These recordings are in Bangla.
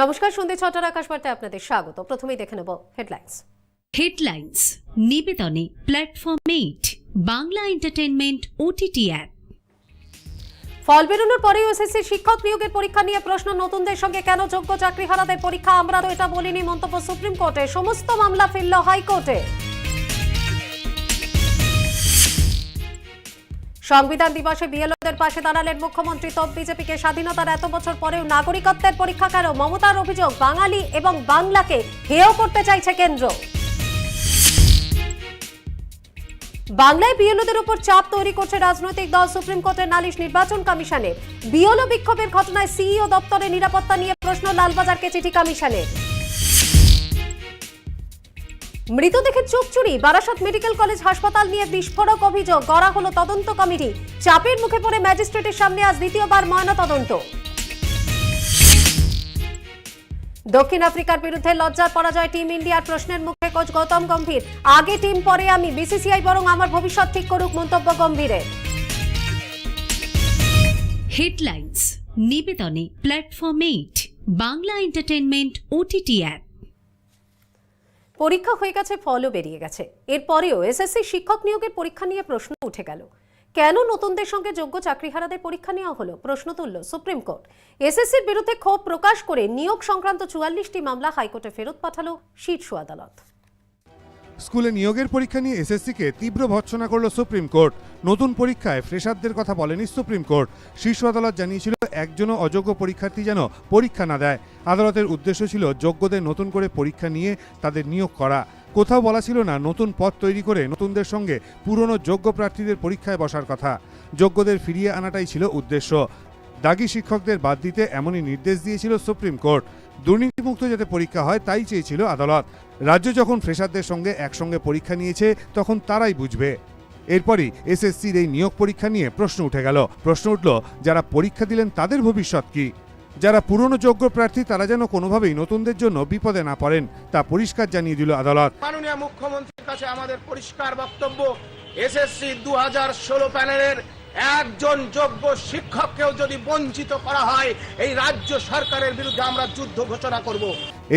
নমস্কার সন্ধ্যে ছটার আকাশবার্তায় আপনাদের স্বাগত। প্রথমেই দেখে নেব headlines headlines নিবেদনে platform eight Bangla entertainment OTT app ফল বেরোনোর পরে এসএসসি শিক্ষক নিয়োগের পরীক্ষা নিয়ে প্রশ্ন নতুনদের সঙ্গে কেন যোগ্য চাকরি হারাদের পরীক্ষা? আমরা তো এটা বলিনি মন্তব্য সুপ্রিম কোর্টে। সমস্ত মামলা ফিরল হাইকোর্টে। সংবিধান দিবসে বিএলওদের পাশে দাঁড়ালেন মুখ্যমন্ত্রী। তব বিজেপিকে স্বাধীনতার এত বছর পরেও নাগরিকত্বের পরীক্ষা কেন মমতার অভিযোগ বাঙালি এবং বাংলাকে হেয় করতে চাইছে কেন্দ্র। বাংলায় বিএলওদের উপর চাপ তৈরি করছে রাজনৈতিক দল সুপ্রিম কোর্টের নালিশ নির্বাচন কমিশনের বিএলও বিক্ষোভের ঘটনায় সিইও দপ্তরের নিরাপত্তা নিয়ে প্রশ্ন, লালবাজারকে চিঠি কমিশনের। মৃতদেহের চোখ চুরি বারাসাত মেডিকেল কলেজ হাসপাতাল নিয়ে বিস্ফোরক অভিযোগ। গড়া হলো তদন্ত কমিটি। চাপের মুখে পড়ে ম্যাজিস্ট্রেটের সামনে আজ দ্বিতীয়বার ময়না তদন্ত। দক্ষিণ আফ্রিকার বিরুদ্ধে লজ্জার পরাজয় টিম ইন্ডিয়ার প্রশ্নের মুখে কোচ গৌতম গম্ভীর। আগে টিম পরে আমি, বিসিসিআই বরং আমার ভবিষ্যৎ ঠিক করুক মন্তব্য গম্ভীরের। Headlines নিবেদনে platform eight Bangla entertainment OTT app পরীক্ষা হয়ে গেছে, ফলও বেরিয়ে গেছে। এরপরেও এসএসসি শিক্ষক নিয়োগের পরীক্ষা নিয়ে প্রশ্ন উঠে গেল। কেন নতুনদের সঙ্গে যোগ্য চাকরিহারাদের পরীক্ষা নেওয়া হলো? প্রশ্ন তুলল সুপ্রিম কোর্ট। এসএসসির বিরুদ্ধে ক্ষোভ প্রকাশ করে নিয়োগ সংক্রান্ত চুয়াল্লিশটি মামলা হাইকোর্টে ফেরত পাঠালো শীর্ষ আদালত। স্কুলে নিয়োগের পরীক্ষা নিয়ে এসএসসিকে তীব্র ভর্ৎসনা করল সুপ্রিম কোর্ট। নতুন পরীক্ষায় ফ্রেশারদের কথা বলেনি সুপ্রিম কোর্ট। শীর্ষ আদালত জানিয়েছিল, একজনও অযোগ্য পরীক্ষার্থী যেন পরীক্ষা না দেয়। আদালতের উদ্দেশ্য ছিল যোগ্যদের নতুন করে পরীক্ষা নিয়ে তাদের নিয়োগ করা। কোথাও বলা ছিল না নতুন পদ তৈরি করে নতুনদের সঙ্গে পুরনো যোগ্য প্রার্থীদের পরীক্ষায় বসার কথা। যোগ্যদের ফিরিয়ে আনাটাই ছিল উদ্দেশ্য। দাগি শিক্ষকদের বাদ দিতে এমনই নির্দেশ দিয়েছিল সুপ্রিম কোর্ট। দুর্নীতিমুক্ত যাতে পরীক্ষা হয়, তাই চেয়েছিল আদালত। রাজ্য যখন ফ্রেশারদের সঙ্গে একসঙ্গে পরীক্ষা নিয়েছে, তখন তারাই বুঝবে। এরপরই এসএসসির এই নিয়োগ পরীক্ষা নিয়ে প্রশ্ন উঠে গেল। প্রশ্ন উঠল, যারা পরীক্ষা দিলেন তাদের ভবিষ্যৎ কি? যারা পুরনো যোগ্য প্রার্থী, তারা যেন কোনোভাবেই নতুনদের জন্য বিপদে না পড়েন, তা পরিষ্কার জানিয়ে দিল আদালত। মুখ্যমন্ত্রীর কাছে আমাদের পরিষ্কার বক্তব্য, এসএসসি দু হাজার ষোলো প্যানেলের একজন যোগ্য শিক্ষককেও যদি বঞ্চিত করা হয়, এই রাজ্য সরকারের বিরুদ্ধে আমরা যুদ্ধ ঘোষণা করব।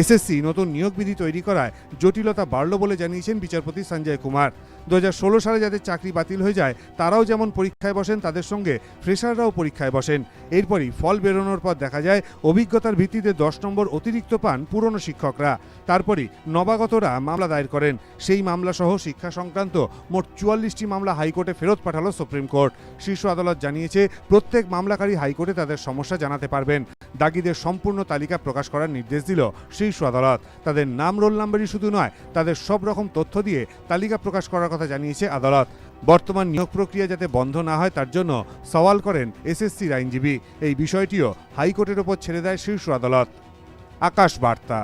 এসএসসি নতুন নিয়োগ বিধি তৈরি করায় জটিলতা বাড়ল বলে জানিয়েছেন বিচারপতি সঞ্জয় কুমার। দু হাজার ষোলো সালে যাদের চাকরি বাতিল হয়ে যায়, তারাও যেমন পরীক্ষায় বসেন, তাদের সঙ্গে ফ্রেশাররাও পরীক্ষায় বসেন। এরপরই ফল বেরোনোর পর দেখা যায়, অভিজ্ঞতার ভিত্তিতে দশ নম্বর অতিরিক্ত পান পুরনো শিক্ষকরা। তারপরই নবাগতরা মামলা দায়ের করেন। সেই মামলা সহ শিক্ষা সংক্রান্ত মোট চুয়াল্লিশটি মামলা হাইকোর্টে ফেরত পাঠালো সুপ্রিম কোর্ট। শীর্ষ আদালত জানিয়েছে, প্রত্যেক মামলাকারী হাইকোর্টে তাদের সমস্যা জানাতে পারবেন। দাগিদের সম্পূর্ণ তালিকা প্রকাশ করার নির্দেশ দিল শীর্ষ আদালত। তাদের নাম রোল নাম্বারই শুধু নয়, তাদের সব রকম তথ্য দিয়ে তালিকা প্রকাশ করার কথা জানিয়েছে আদালত। বর্তমান নিয়োগ প্রক্রিয়া যাতে বন্ধ না হয় তার জন্য সওয়াল করেন এসএসসির আইনজীবী। এই বিষয়টিও হাইকোর্টের ওপর ছেড়ে দেয় শীর্ষ আদালত। আকাশ বার্তা।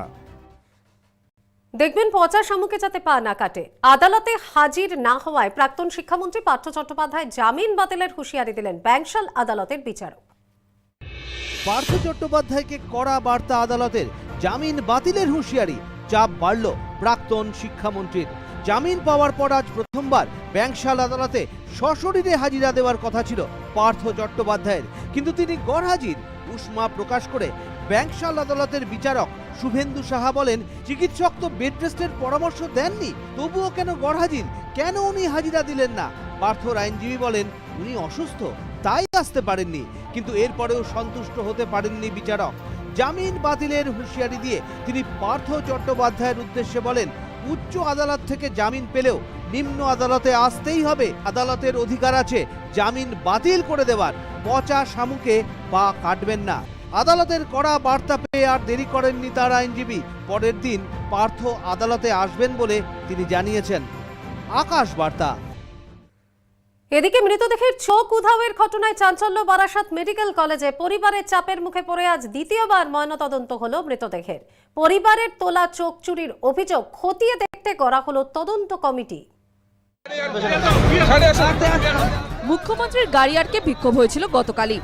দেখবেন পচা শামুকে যাতে পা না কাটে। আদালতে হাজির না হওয়ায় প্রাক্তন শিক্ষামন্ত্রী পার্থ চট্টোপাধ্যায় জামিন বাতিলের হুঁশিয়ারি দিলেন ব্যাংশাল আদালতের বিচারক। পার্থ চট্টোপাধ্যায়কে কড়া বার্তা আদালতের। জামিন বাতিলের হুঁশিয়ারি। চাপ বাড়ল প্রাক্তন শিক্ষামন্ত্রীর। জামিন পাওয়ার পর আজ প্রথমবার ব্যাংকশাল আদালতে সশরীরে হাজিরা দেওয়ার কথা ছিল পার্থ চট্টোপাধ্যায়ের। কিন্তু তিনি গড়হাজির উষ্মা প্রকাশ করে ব্যাংশাল আদালতের বিচারক শুভেন্দু সাহা বলেন, চিকিৎসক তো বেড রেস্টের পরামর্শ দেননি। তবুও কেন গড়হাজির কেন উনি হাজিরা দিলেন না? পার্থর আইনজীবী বলেন, উনি অসুস্থ, তাই আসতে পারেননি। কিন্তু এরপরেও সন্তুষ্ট হতে পারেননি বিচারক। জামিন বাতিলের হুঁশিয়ারি দিয়ে তিনি পার্থ চট্টোপাধ্যায়ের উদ্দেশ্যে বলেন উচ্চ আদালত থেকে জামিন পেলেও নিম্ন আদালতে আসতেই হবে। আদালতের অধিকার আছে, জামিন বাতিল করে দেওয়ার। পচা শামুকে পা কাটবেন না। আদালতের কড়া বার্তা পেয়ে আর দেরি করেননি তার আইনজীবী। পরের দিন পার্থ আদালতে আসবেন বলে তিনি জানিয়েছেন। আকাশ বার্তা। এদিকে মৃতদেহের চোখ উধাওয়ের ঘটনায় চাঞ্চল্য বারাসাত মেডিকেল কলেজে। পরিবারের চাপের মুখে পড়ে আজ দ্বিতীয়বার ময়নাতদন্ত হলো মৃতদেহের। পরিবারের তোলা চোখ চুরির অভিযোগ খতিয়ে দেখতে করা হলো তদন্ত কমিটি। মুখ্যমন্ত্রীর গাড়ি আটকে বিক্ষোভ হয়েছিল গতকালই।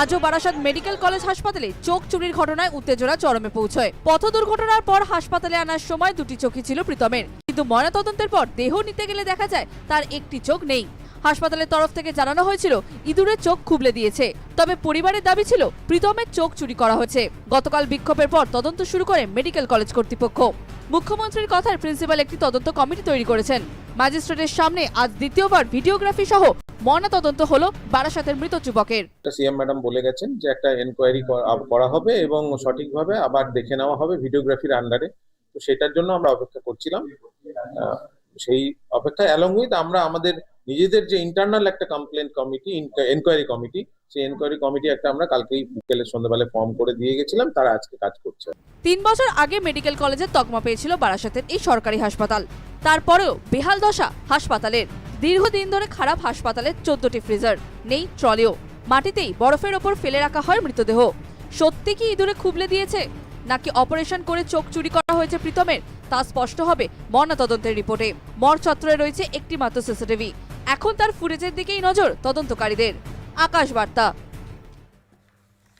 আজও বারাসাত মেডিকেল কলেজ হাসপাতালে চোখ চুরির ঘটনায় উত্তেজনা চরমে পৌঁছয়। পথ দুর্ঘটনার পর হাসপাতালে আনার সময় দুটি চোখই ছিল প্রীতমের। কিন্তু ময়নাতদন্তের পর দেহ নিতে গেলে দেখা যায় তার একটি চোখ নেই। হাসপাতালের তরফ থেকে জানানো হয়েছিল, ইঁদুরের চোখ খুবলে দিয়েছে। তবে পরিবারের দাবি ছিল, প্রীতমের চোখ চুরি করা হয়েছে গতকাল বিক্ষোভের পর তদন্ত শুরু করে মেডিকেল কলেজ কর্তৃপক্ষ। মুখ্যমন্ত্রীর কথায় প্রিন্সিপাল একটি তদন্ত কমিটি তৈরি করেছেন। ম্যাজিস্ট্রেটের সামনে আজ দ্বিতীয়বার ভিডিওগ্রাফি সহ ময়না তদন্ত হলো বারাসাতের মৃত যুবকের। সিএম ম্যাডাম বলে গেছেন যে একটা এনকোয়ারি করা হবে এবং সঠিকভাবে আবার দেখে নেওয়া হবে ভিডিওগ্রাফির আন্ডারে। তো সেটার জন্য আমরা অপেক্ষা করছিলাম। সেই অপেক্ষা অ্যালং উইথ আমরা আমাদের নিজেদের যে ইন্টারনাল একটা কমপ্লেন কমিটি এনকোয়ারি কমিটি সেই এনকোয়ারি কমিটি একটা আমরা কালকেই বিকেলে সন্ধ্যাবেলায় ফর্ম করে দিয়ে গেছিলাম, তারা আজকে কাজ করছে। তিন বছর আগে মেডিকেল কলেজের তকমা পেয়েছিল বারাসাতের এই সরকারি হাসপাতাল। তারপরেও বেহাল দশা হাসপাতালের। দীর্ঘদিন ধরে খারাপ হাসপাতালের চোদ্দটি ফ্রিজার নেই ট্রলিও। মাটিতেই বরফের ওপর ফেলে রাখা হয় মৃতদেহ। সত্যি কি ইঁদুরে খুবলে দিয়েছে? নাকি অপারেশন করে চোখ চুরি করা হয়েছে প্রীতমের? তা স্পষ্ট হবে ময়নাতদন্তের রিপোর্টে। মর চত্বরে রয়েছে একটি মাত্র সিসিটিভি এখন তার ফুটেজের দিকেই নজর তদন্তকারীদের। আকাশ বার্তা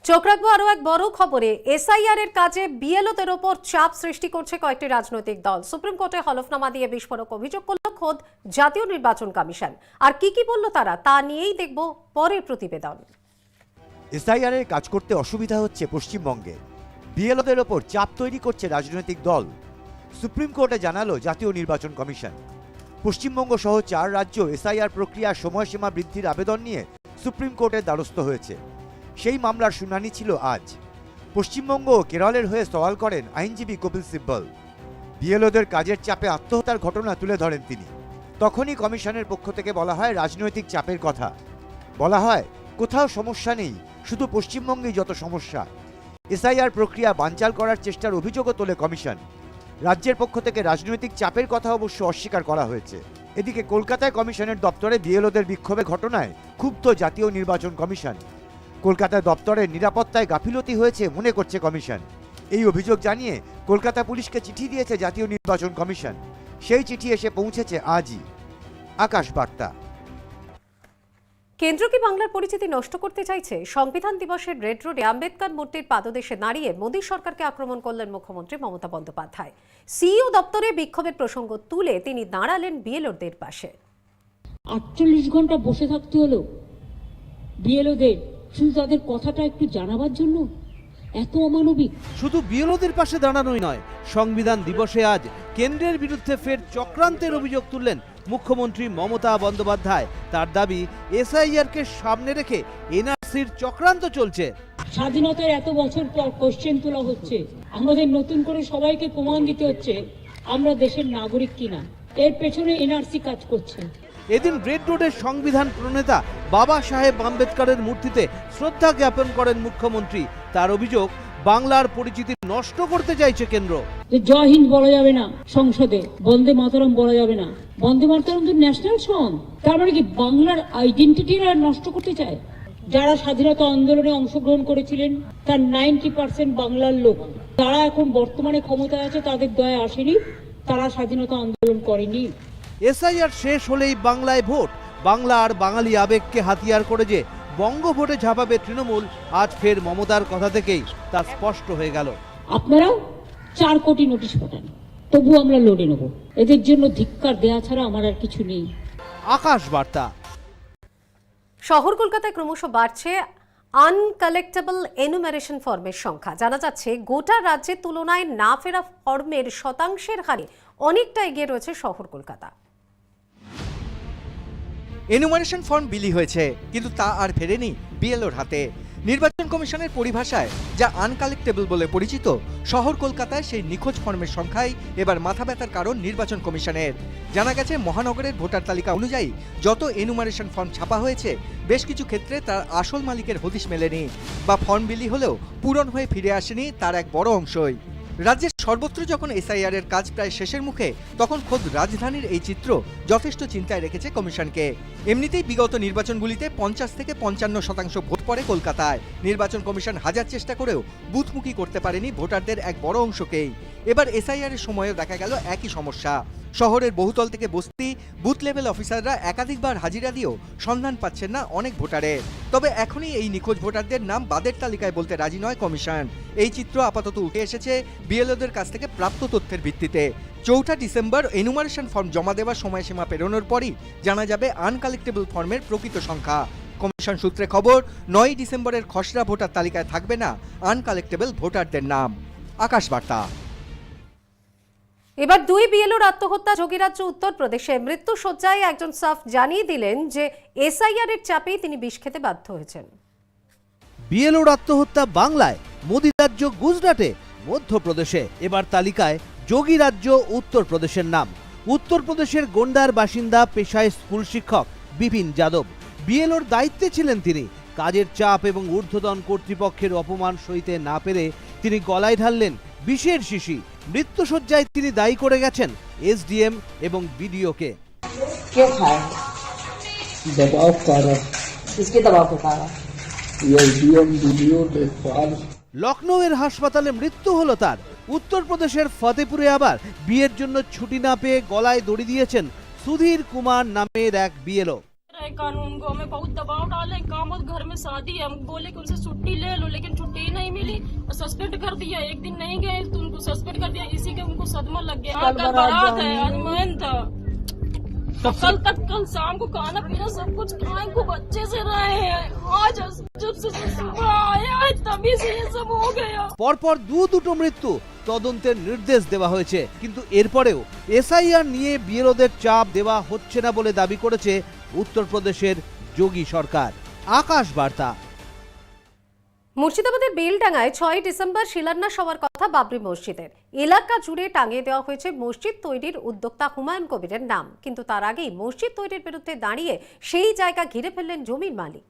চোখ রাখব আরও এক বড় খবরে। এসআইআর এর কাজে বিএলওদের ওপর চাপ সৃষ্টি করছে কয়েকটি রাজনৈতিক দল। সুপ্রিম কোর্টে হলফনামা দিয়ে বিস্ফোরক অভিযোগ করল খোদ জাতীয় নির্বাচন কমিশন। আর কি কি বলল তারা তা নিয়েই দেখব পরের প্রতিবেদন। এসআইআর এর কাজ করতে অসুবিধা হচ্ছে পশ্চিমবঙ্গে। বিএলওদের ওপর চাপ তৈরি করছে রাজনৈতিক দল। সুপ্রিম কোর্টে জানালো জাতীয় নির্বাচন কমিশন। পশ্চিমবঙ্গ সহ চার রাজ্য এসআইআর প্রক্রিয়ার সময়সীমা বৃদ্ধির আবেদন নিয়ে সুপ্রিম কোর্টের দ্বারস্থ হয়েছে। সেই মামলার শুনানি ছিল আজ। পশ্চিমবঙ্গ ও কেরলের হয়ে সওয়াল করেন আইনজীবী কপিল সিব্বল। বিএলওদের কাজের চাপে আত্মহত্যার ঘটনা তুলে ধরেন তিনি। তখনই কমিশনের পক্ষ থেকে বলা হয় রাজনৈতিক চাপের কথা। বলা হয়, কোথাও সমস্যা নেই, শুধু পশ্চিমবঙ্গেই যত সমস্যা। এসআইআর প্রক্রিয়া বানচাল করার চেষ্টার অভিযোগও তোলে কমিশন। রাজ্যের পক্ষ থেকে রাজনৈতিক চাপের কথা অবশ্য অস্বীকার করা হয়েছে। এদিকে কলকাতায় কমিশনের দপ্তরে বিএলওদের বিক্ষোভের ঘটনায় ক্ষুব্ধ জাতীয় নির্বাচন কমিশন। কলকাতায় দপ্তরের নিরাপত্তায় গাফিলতি হয়েছে মনে করছে কমিশন। এই অভিযোগ জানিয়ে কলকাতা পুলিশকে চিঠি দিয়েছে জাতীয় নির্বাচন কমিশন। সেই চিঠি এসে পৌঁছেছে আজই। আকাশ বার্তা। কেন্দ্র কি বাংলার পরিচিতি নষ্ট করতে চাইছে? সংবিধান দিবসের রেড রোডে আম্বেদকর মূর্তির পাদদেশে দাঁড়িয়ে মোদী সরকারকে আক্রমণ করলেন মুখ্যমন্ত্রী মমতা বন্দ্যোপাধ্যায়। সিইও দপ্তরে বিক্ষোভের প্রসঙ্গ তুলে তিনি দাঁড়ালেন বিএলওদের পাশে। আটচল্লিশ ঘণ্টা বসে থাকতে হলো বিএলওদের। শুধু তাদের কথাটা একটু জানাবার জন্য? এত অমানবিক। শুধু বিএলওদের পাশে দাঁড়ানোই নয় সংবিধান দিবসে আজ কেন্দ্রের বিরুদ্ধে ফের চক্রান্তের অভিযোগ তুললেন মুখ্যমন্ত্রী মমতা বন্দ্যোপাধ্যায়। তার দাবি এসআইআরকে সামনে রেখে এনআরসির চক্রান্ত চলছে। স্বাধীনতার এত বছর পর কোশ্চেন তোলা হচ্ছে। আমাদের নতুন করে সবাইকে প্রমাণ দিতে হচ্ছে আমরা দেশের নাগরিক কিনা? এর পেছনে এনআরসি কাজ করছে। এদিন রেড রোডের সংবিধান প্রণেতা বাবা সাহেব আম্বেদকরের মূর্তিতে শ্রদ্ধা জ্ঞাপন করেন মুখ্যমন্ত্রী। তার অভিযোগ, বাংলার পরিচিতি নষ্ট করতে চাইছে কেন্দ্র। জয় হিন্দ বলা যাবে না সংসদে, বন্দে মাতরম বলা যাবে না। বন্দে মাতরম তো ন্যাশনাল সং তার মানে কি বাংলার আইডেন্টিটি নষ্ট করতে চায়? যারা স্বাধীনতা আন্দোলনে অংশগ্রহণ করেছিলেন, তার নাইনটি পার্সেন্ট বাংলার লোক। তারা এখন বর্তমানে ক্ষমতায় আছে, তাদের দয়া আসেনি। তারা স্বাধীনতা আন্দোলন করেনি। এসআইআর শেষ হলেই বাংলায় ভোট। বাংলা আর বাঙালি আবেগকে হাতিয়ার করে যে বঙ্গ ভোটে ঝাঁপাবে তৃণমূল আজ ফের মমতার কথা থেকেই তা স্পষ্ট হয়ে গেল। আপনারাও চার কোটি নোটিশ পাঠান তবু আমরা লড়ে নেব। এদের জন্য ধিক্কার দেয়া ছাড়া আমার আর কিছু নেই। আকাশ বার্তা শহর কলকাতায় ক্রমশ বাড়ছে আনকালেক্টেবল এনুমারেশন ফর্মের সংখ্যা। জানা যাচ্ছে গোটা রাজ্যের তুলনায় না ফেরা ফর্মের শতাংশের হারে অনেকটা এগিয়ে রয়েছে শহর কলকাতা। এনুমারেশন ফর্ম বিলি হয়েছে, কিন্তু তা আর ফেরেনি বিএলওর হাতে। নির্বাচন কমিশনের পরিভাষায়, যা আনকালেক্টেবল বলে পরিচিত, শহর কলকাতায় সেই নিখোঁজ ফর্মের সংখ্যাই এবার মাথা ব্যথার কারণ নির্বাচন কমিশনের। জানা গেছে, মহানগরের ভোটার তালিকা অনুযায়ী, যত এনুমারেশন ফর্ম ছাপা হয়েছে, বেশ কিছু ক্ষেত্রে তার আসল মালিকের হদিশ মেলেনি, বা ফর্ম বিলি হলেও পূরণ হয়ে ফিরে আসেনি তার এক বড় অংশই। রাজ্যের সর্বত্র যখন এসআইআর এর কাজ প্রায় শেষের মুখে, তখন খোদ রাজধানীর এই চিত্র যথেষ্ট চিন্তায় রেখেছে কমিশনকে। এমনিতেই বিগত নির্বাচনগুলিতে পঞ্চাশ থেকে পঞ্চান্ন শতাংশ ভোট পড়ে কলকাতায়। নির্বাচন কমিশন হাজার চেষ্টা করেও বুথমুখী করতে পারেনি ভোটারদের এক বড় অংশকেই। এবার এসআইআর এর সময়ও দেখা গেল একই সমস্যা। শহরের বহুতল থেকে বস্তি, বুথ লেভেল অফিসাররা একাধিকবার হাজিরা দিয়েও সন্ধান পাচ্ছেন না অনেক ভোটারের তবে এখনই এই নিখোঁজ ভোটারদের নাম বাদের তালিকায় বলতে রাজি নয় কমিশন। এই চিত্র আপাতত উঠে এসেছে বিএলওদের কাছ থেকে প্রাপ্ত তথ্যের ভিত্তিতে। চৌঠা ডিসেম্বর এনুমারেশন ফর্ম জমা দেওয়ার সময়সীমা পেরোনোর পরই জানা যাবে আনকালেক্টেবল ফর্মের প্রকৃত সংখ্যা। কমিশন সূত্রে খবর, নয় ডিসেম্বরের খসড়া ভোটার তালিকায় থাকবে না আনকালেক্টেবল ভোটারদের নাম। আকাশ বার্তা। এবার দুই বিএলওর আত্মহত্যা, যোগীরাজ্য উত্তরপ্রদেশে মৃত্যু সজ্জায় একজন সাফ জানিয়ে দিলেন যে এসআইআর এর চাপেই তিনি বিষ খেতে বাধ্য হয়েছেন। বিএলওর আত্মহত্যা বাংলায়, মোদি রাজ্য গুজরাটে, মধ্যপ্রদেশে। এবার তালিকায় যোগী রাজ্য উত্তরপ্রদেশের নাম। উত্তরপ্রদেশের গোন্ডার বাসিন্দা, পেশায় স্কুল শিক্ষক বিপিন যাদব। বিএলওর দায়িত্বে ছিলেন তিনি। কাজের চাপ এবং ঊর্ধ্বতন কর্তৃপক্ষের অপমান সইতে না পেরে তিনি গলায় ঢাললেন বিষের শিশি। মৃত্যুসজ্জায় তিনি দায়ী করে গেছেন এসডিএম এবং বিডিওকে क्यों खाए दबाव कारण किसके दबाव के कारण ये डीएम वीडियो देखभाल লখনৌয়ের হাসপাতালে মৃত্যু হলো তার উত্তরপ্রদেশের ফতেপুরে আবার বিয়ের জন্য ছুটি না পেয়ে গলায় দড়ি দিয়েছেন সুধীর কুমার নামের এক বিএলও कानून को हमें बहुत दबाव डाले काम और घर में शादी है। हम बोले कि उनसे छुट्टी ले लो लेकिन छुट्टी नहीं मिली और सस्पेंड कर दिया। एक दिन नहीं गए तो उनको सस्पेंड कर दिया। इसी के उनको सदमा लग गया। बारात है अनुमान था। कल तक कल शाम को खाना पीना सब कुछ खाए खूब अच्छे से रहे हैं आज जब से सुबह आया है तभी से ये सब हो गया পরপর দু দুটো মৃত্যু তদন্তের নির্দেশ দেওয়া হয়েছে কিন্তু এরপরেও এসআইআর নিয়ে বিএলওদের চাপ দেওয়া হচ্ছে না বলে দাবি করেছে উত্তরপ্রদেশের যোগী সরকার আকাশ বার্তা মুর্শিদাবাদের বেলডাঙ্গায় ছয় ডিসেম্বর শিলান্যাস হওয়ার কথা বাবরি মসজিদের। এলাকা জুড়ে টাঙিয়ে দেওয়া হয়েছে মসজিদ তৈরির উদ্যোক্তা হুমায়ুন কবিরের নাম। কিন্তু তার আগেই মসজিদ তৈরির বিরুদ্ধে দাঁড়িয়ে সেই জায়গা ঘিরে ফেললেন জমির মালিক।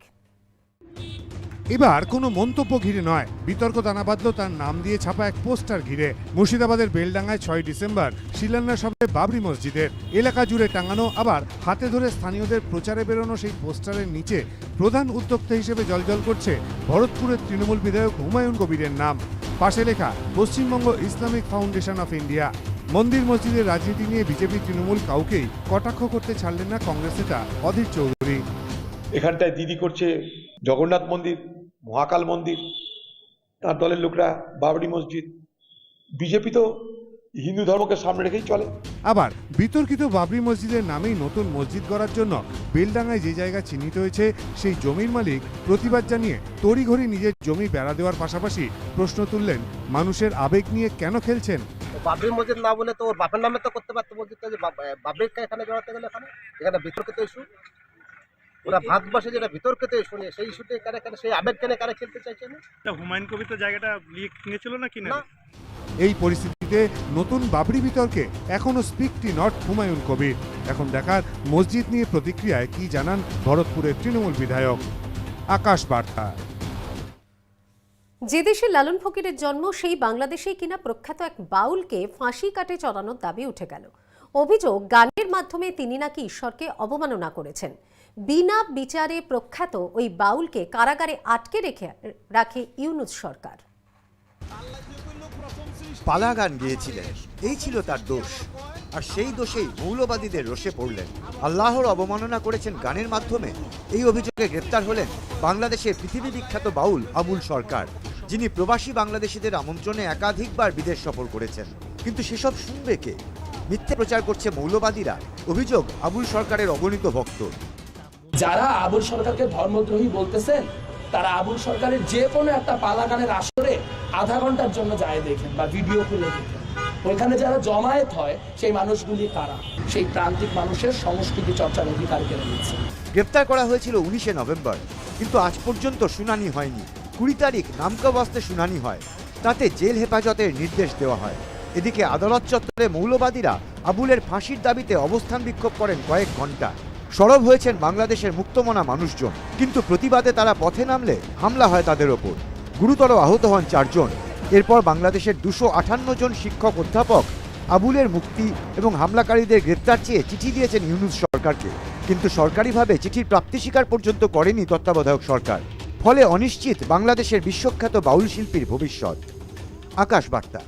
এবার কোনো মন্তব্য ঘিরে নয়। বিতর্ক দানা বাঁধল তার নাম দিয়ে ছাপা এক পোস্টার ঘিরে। মুর্শিদাবাদের বেলডাঙ্গায় ছয় ডিসেম্বর শিলান্যাস হবে বাবরি মসজিদের। এলাকা জুড়ে টাঙানো, আবার হাতে ধরে স্থানীয়দের প্রচারে বেরোনো সেই পোস্টারের নিচে প্রধান উদ্যোক্তা হিসেবে জলজল করছে ভরতপুরের তৃণমূল বিধায়ক হুমায়ুন কবিরের নাম। পাশে লেখা, Paschimbanga Islamic foundation of India. মন্দির মসজিদের রাজনীতি নিয়ে বিজেপি তৃণমূল কাউকেই কটাক্ষ করতে ছাড়লেন না কংগ্রেস নেতা অধীর চৌধুরী। এখানটায় দিদি করছে জগন্নাথ মন্দির মহাকাল মন্দির তার দলের লোকরা বাবরি মসজিদ। বিজেপি তো হিন্দু ধর্মকে সামনে রেখেই চলে। আবার বিতর্কিত বাবরি মসজিদের নামেই নতুন মসজিদ গড়ার জন্য বেলডাঙ্গায় যে জায়গা চিহ্নিত হয়েছে সেই জমির মালিক প্রতিবাদ জানিয়ে তড়িঘড়ি নিজের জমি বেড়া দেওয়ার পাশাপাশি প্রশ্ন তুললেন মানুষের আবেগ নিয়ে কেন খেলছেন? বাবরি মসজিদ না বলে তো ওর বাপের নামে তো করতে পারতো মসজিদটা যে বাবরিকে এখানে জড়াতে গেলে এখানে? এখানে বিতর্কিত ইস্যু ওরা ভারতবর্ষে যেটা বিতর্কিত নিয়ে সেই ইস্যুতে কারে কারে সেই আবেগ কেনে কারে খেলতে চাইছে না? হুমায়ুন কবির তো জায়গাটা কিনেছিল না কিনা? না। এই পরিস্থিতিতে নতুন বাবরি বিতর্কে এখনও স্পিকটি নট হুমায়ুন কবির। এখন দেখার মসজিদ নিয়ে প্রতিক্রিয়ায় কি জানান ভরতপুরের তৃণমূল বিধায়ক? আকাশ বার্তা। যে দেশে লালন ফকিরের জন্ম সেই বাংলাদেশেই কিনা প্রখ্যাত এক বাউলকে ফাঁসি কাটে চড়ানোর দাবি উঠে গেল। অভিযোগ, গানের মাধ্যমে তিনি নাকি ঈশ্বরকে অবমাননা করেছেন। বিনা বিচারে প্রখ্যাত ওই বাউলকে কারাগারে আটকে রেখে, রাখে ইউনুস সরকার। পালা গান গেয়েছিলেন, এই ছিল তার দোষ। আর সেই দোষেই মৌলবাদীদের রোষে পড়লেন। আল্লাহর অবমাননা করেছেন গানের মাধ্যমে। এই অভিযোগে গ্রেপ্তার হলেন বাংলাদেশের পৃথিবী বিখ্যাত বাউল আবুল সরকার, যিনি প্রবাসী বাংলাদেশিদের আমন্ত্রণে একাধিকবার বিদেশ সফর করেছেন। কিন্তু সেসব শুনবে কে? মিথ্যে প্রচার করছে মৌলবাদীরা। অভিযোগ আবুল সরকারের অগণিত ভক্ত। যারা আবুল সরকারকে ধর্মদ্রোহী বলতেছেন তারা আবুল সরকারের যে কোনো একটা পালা গানের আসরে আধা ঘণ্টার জন্য যায় দেখেন বা ভিডিও খুলে দেখেন। ওইখানে যারা জমায়েত হয় সেই মানুষগুলি কারা? সেই প্রান্তিক মানুষের সংস্কৃতি চর্চার অধিকার কেড়ে নিচ্ছে। গ্রেপ্তার করা হয়েছিল উনিশে নভেম্বর কিন্তু আজ পর্যন্ত শুনানি হয়নি। কুড়ি তারিখ নামকা বাস্তে শুনানি হয়। তাতে জেল হেফাজতের নির্দেশ দেওয়া হয়। এদিকে আদালত চত্বরে মৌলবাদীরা আবুলের ফাঁসির দাবিতে অবস্থান বিক্ষোভ করেন কয়েক ঘণ্টা সরব হয়েছেন বাংলাদেশের মুক্তমনা মানুষজন, কিন্তু প্রতিবাদে তারা পথে নামলে হামলা হয় তাদের ওপর। গুরুতর আহত হন চারজন। এরপর বাংলাদেশের দুশো আঠান্ন জন শিক্ষক অধ্যাপক আবুলের মুক্তি এবং হামলাকারীদের গ্রেপ্তার চেয়ে চিঠি দিয়েছেন ইউনুস সরকারকে। কিন্তু সরকারিভাবে চিঠির প্রাপ্তি স্বীকার পর্যন্ত করেনি তত্ত্বাবধায়ক সরকার। ফলে অনিশ্চিত বাংলাদেশের বিশ্বখ্যাত বাউল শিল্পীর ভবিষ্যৎ। আকাশ বার্তা।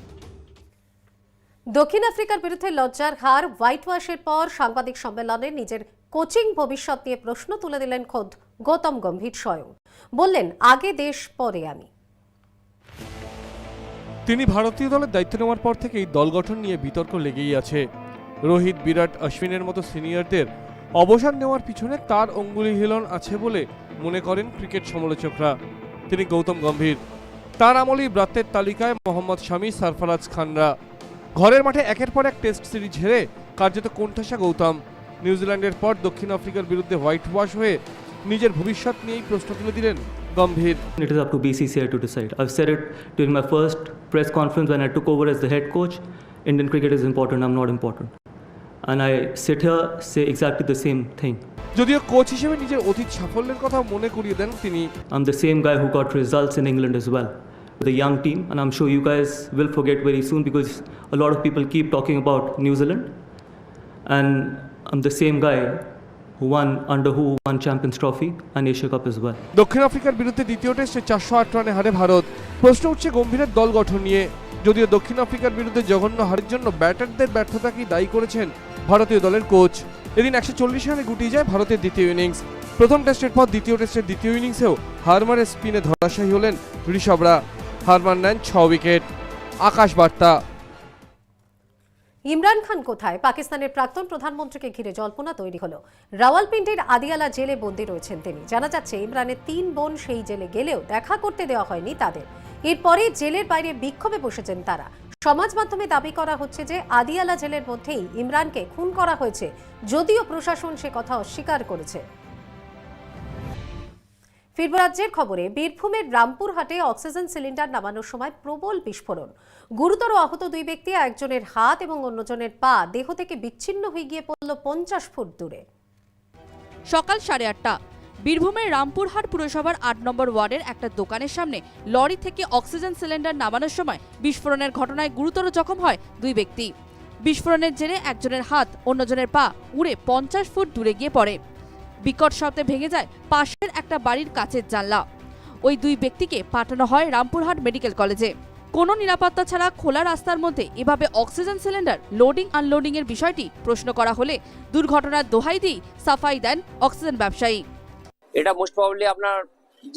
দক্ষিণ আফ্রিকার বিরুদ্ধে লজ্জার হার হোয়াইট ওয়াশের পর সাংবাদিক সম্মেলনে নিজের কোচিং ভবিষ্যৎ নিয়ে প্রশ্ন তুলে দিলেন খোদ গৌতম গম্ভীর স্বয়ং। বললেন, আগে দেশ, পরে আমি। তিনি ভারতীয় দলের দায়িত্ব নেওয়ার পর থেকেই দল গঠন নিয়ে বিতর্ক লেগেই আছে। রোহিত, বিরাট, অশ্বিনের মতো সিনিয়রদের অবসান নেওয়ার পিছনে তার অঙ্গুলি হিলন আছে বলে মনে করেন ক্রিকেট সমালোচকরা। তিনি গৌতম গম্ভীর। তার আমলেই ব্রাত্যের তালিকায় মোহাম্মদ শামী, সারফরাজ খানরা। ঘরের মাঠে একের পর এক টেস্ট সিরিজ হেরে কার্যত কোণঠাসা গৌতম। নিউজিল্যান্ডের পর দক্ষিণ আফ্রিকার বিরুদ্ধে হোয়াইট ওয়াশ হয়ে নিজের ভবিষ্যৎ নিয়েই প্রশ্ন তুলে দিলেন Gambhir. It is up to BCCI to decide I said it during my first press conference when I took over as the head coach Indian cricket is important I am not important and I sat here say exactly the same thing যদিও কোচ হিসেবে নিজের অতীত সাফল্যের কথা মনে করিয়ে দেন তিনি। I am the same guy who got results in England as well A young team, and I'm sure you guys will forget very soon because a lot of people keep talking about New Zealand. And I'm the same guy who won, under who won Champions Trophy and Asia Cup as well. দক্ষিণ আফ্রিকার বিরুদ্ধে দ্বিতীয় টেস্টে চারশো আট রানে হারে ভারত। প্রশ্ন উঠছে গম্ভীরের দল গঠন নিয়ে। যদিও দক্ষিণ আফ্রিকার বিরুদ্ধে জঘন্য হারের জন্য ব্যাটারদের ব্যর্থতাকেই দায়ী করেছেন ভারতীয় দলের কোচ? এদিন একশো চল্লিশ রানে গুটিয়ে যায় ভারতের দ্বিতীয় ইনিংস। প্রথম টেস্টের পর দ্বিতীয় টেস্টের দ্বিতীয় ইনিংসেও হারমারের স্পিনে ধরাশায়ী হলেন ঋষভরা। হারমান নেন ছ উইকেট আকাশ বার্তা ইমরান খান কোথায়? পাকিস্তানের প্রাক্তন প্রধানমন্ত্রীকে ঘিরে জল্পনা তৈরি হলো। রাওয়ালপিন্ডির আদিয়ালা জেলে বন্দী রয়েছেন তিনি। জানা যাচ্ছে, ইমরানের তিন বোন সেই জেলে গেলেও দেখা করতে দেওয়া হয়নি তাদের। এরপরে জেলের বাইরে বিক্ষোভে বসেছেন তারা। সমাজ মাধ্যমে দাবি করা হচ্ছে যে, আদিয়ালা জেলের মধ্যেই ইমরানকে খুন করা হয়েছে, যদিও প্রশাসন সে কথা অস্বীকার করেছে। ফিরব রাজ্যের খবরে, বীরভূমের রামপুরহাটে অক্সিজেন সিলিন্ডার নামানোর সময় প্রবল বিস্ফোরণ। গুরুতর আহত দুই ব্যক্তি, একজনের হাত এবং অন্যজনের পা দেহ থেকে বিচ্ছিন্ন হয়ে গিয়ে পড়ল পঞ্চাশ ফুট দূরে। সকাল সাড়ে আটটা। বীরভূমের রামপুরহাট পুরসভার আট নম্বর ওয়ার্ডের একটা দোকানের সামনে লরি থেকে অক্সিজেন সিলিন্ডার নামানোর সময় বিস্ফোরণের ঘটনায় গুরুতর জখম হয় দুই ব্যক্তি। বিস্ফোরণের জেরে একজনের হাত, অন্যজনের পা উড়ে পঞ্চাশ ফুট দূরে গিয়ে পড়ে। বিকট শব্দে ভেঙে যায় পাশের একটা বাড়ির কাছের জানলা। ওই দুই ব্যক্তিকে পাঠানো হয় রামপুরহাট মেডিকেল কলেজে। কোনো নিরাপত্তা ছাড়া খোলা রাস্তার মধ্যে এভাবে অক্সিজেন সিলিন্ডার লোডিং আনলোডিং এর বিষয়টি প্রশ্ন করা হলে দুর্ঘটনার দোহাই দিয়ে সাফাই দেন অক্সিজেন ব্যবসায়ী। এটা মোস্ট প্রবাবলি আপনার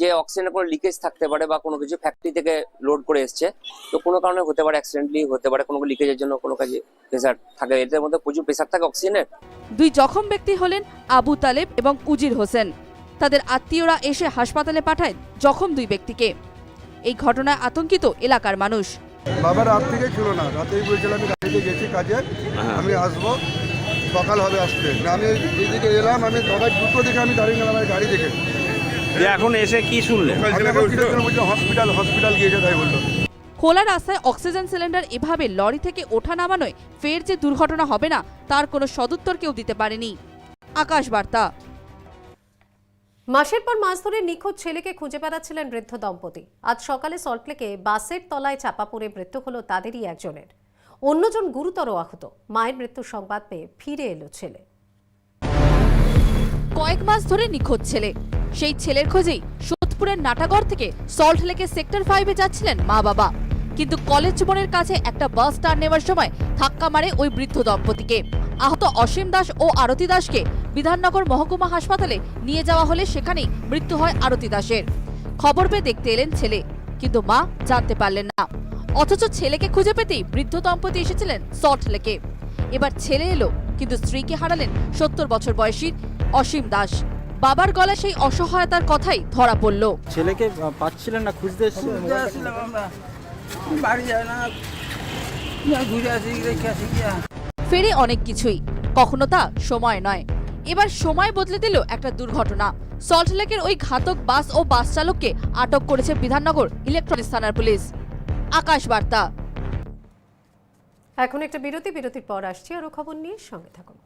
যে অক্সিজেনের কোনো লিকেজ থাকতে পারে বা কোনো কিছু ফ্যাক্টরি থেকে লোড করে এসছে তো কোনো কারণে হতে পারে অ্যাক্সিডেন্টলি হতে পারে কোনো লিকেজের জন্য কোনো কাজে প্রেসার থাকে। এদের মধ্যে প্রচুর প্রেসার থাকে অক্সিজেনের। দুই জখম ব্যক্তি হলেন আবু তালেব এবং উজির হোসেন। তাদের আত্মীয়রা এসে হাসপাতালে পাঠায় জখম দুই ব্যক্তিকে। এই ঘটনায় আতঙ্কিত এলাকার মানুষ। বাবা রাত থেকে ছিল না রাতেই বলছিল আমি গাড়িতে গেছি কাজে আমি আসব সকাল হবে আসতে। আমি এলাম আমি সবাই দুটো দিকে আমি দাঁড়িয়ে গেলাম আমার গাড়ি দেখে। এখন এসে কি শুনলেন? হসপিটাল হসপিটাল গিয়েছে তাই বলল। খোলা রাস্তায় অক্সিজেন সিলিন্ডার এভাবে লরি থেকে ওঠা নামানোয় ফের যে দুর্ঘটনা হবে না তার কোনো সদুত্তর কেউ দিতে পারেনি। আকাশ বার্তা। মাসের পর মাস ধরে নিখোঁজ ছেলেকে খুঁজে বেড়াচ্ছিলেন বৃদ্ধ দম্পতি। আজ সকালে সল্টলেকে বাসের তলায় চাপা পড়ে মৃত্যু হলো তাদেরই একজনের। অন্যজন গুরুতর আহত। মায়ের মৃত্যুর সংবাদ পেয়ে ফিরে এলো ছেলে। কয়েক মাস ধরে নিখোঁজ ছেলে। সেই ছেলের খোঁজেই সোদপুরের নাটাগড় থেকে সল্ট লেকে সেক্টর ফাইভে যাচ্ছিলেন মা বাবা। কিন্তু কলেজ জীবনের কাছে একটা বাস টার্ন নেওয়ার সময় ধাক্কা মারে ওই বৃদ্ধ দম্পতিকে। আহত অসীম দাস ও আরতি দাসকে বিধাননগর মহকুমা হাসপাতালে নিয়ে যাওয়া হলে সেখানেই মৃত্যু হয় আরতি দাসের। খবর পেয়ে দেখতে এলেন ছেলে, কিন্তু মা জানতে পারলেন না। অথচ ছেলেকে খুঁজে পেতেই বৃদ্ধ দম্পতি এসেছিলেন সল্ট লেকে। এবার ছেলে এলো, কিন্তু স্ত্রীকে হারালেন সত্তর বছর বয়সী অসীম দাস। বাবার গলা সেই অসহায়তার কথাই ধরা পড়ল। ছেলেকে পাচ্ছিলেন না খুঁজতে বাড়ি যায় না। ঘুরে আসি ফেরে অনেক কিছুই। কখনো তা সময় নয়। এবার সময় বদলে দিল একটা দুর্ঘটনা। সল্টলেকের ওই ঘাতক বাস ও বাস চালককে আটক করেছে বিধাননগর ইলেকট্রনিক্স থানার পুলিশ। আকাশ বার্তা। এখন একটা বিরতি বিরতির পর আসছি। আরও খবর নিয়ে সঙ্গে থাকুন।